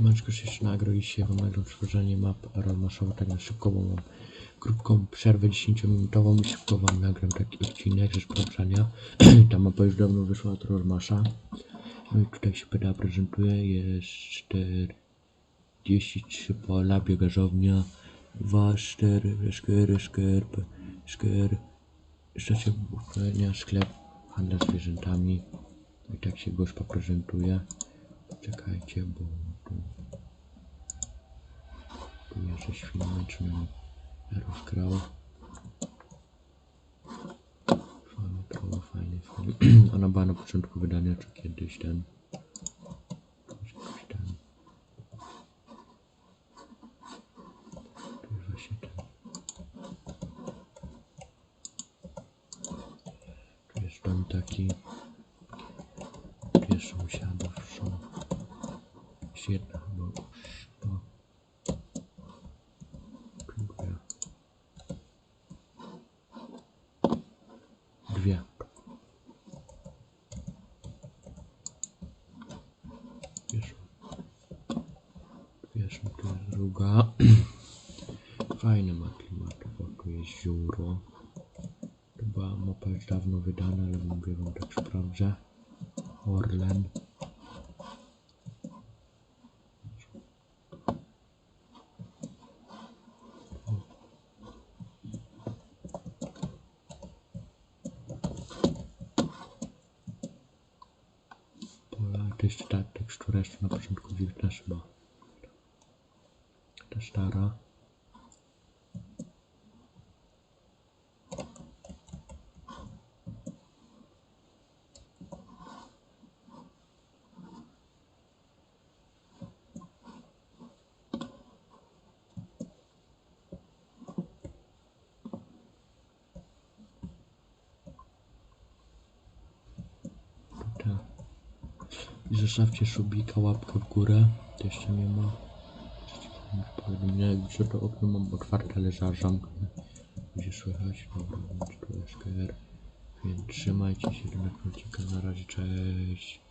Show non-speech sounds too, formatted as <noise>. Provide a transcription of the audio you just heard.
Siemanczko, jeszcze nagrał i się wam nagram stworzenie map aromaszowo tak na szybko, mam krótką przerwę 10-minutową i szybko wam nagram taki odcinek ze sprawdzania. <clears throat> Ta mapa już dawno wyszła od Rormasza. No i tutaj się PDA prezentuje, jest 43 pola, biogażownia, 2, 4, szker, szker, szker, stacja budowania, sklep, handel zwierzętami. I tak się gospa prezentuje. Czekajcie, bo tu, tu jeszcze świnę, czy mi rozgrał. Fajnie, prawo, fajnie, fajnie. Ona była na początku wydania, czy kiedyś ten. Jakoś ten. Właśnie ten. Tu jest taki. Tu jest sąsiadów, są. Jest jedna. No. Dziękuję. Dwie. Wiesz, tu jest druga. <clears throat> Fajne ma klimat, tu jest. To była mapa już dawno wydana, ale mówię wam tak sprawdzę. Orlen. Pola, to jeszcze ta tekstura jeszcze na początku też ma. Ta stara. Ta. I zostawcie subika, łapkę w górę. To jeszcze nie ma. Powiadomienia, co to okno mam otwarte, ale zaraz zamknę. Będzie słychać. Dobra, więc tu jest KR. Więc trzymajcie się do. Na razie, cześć.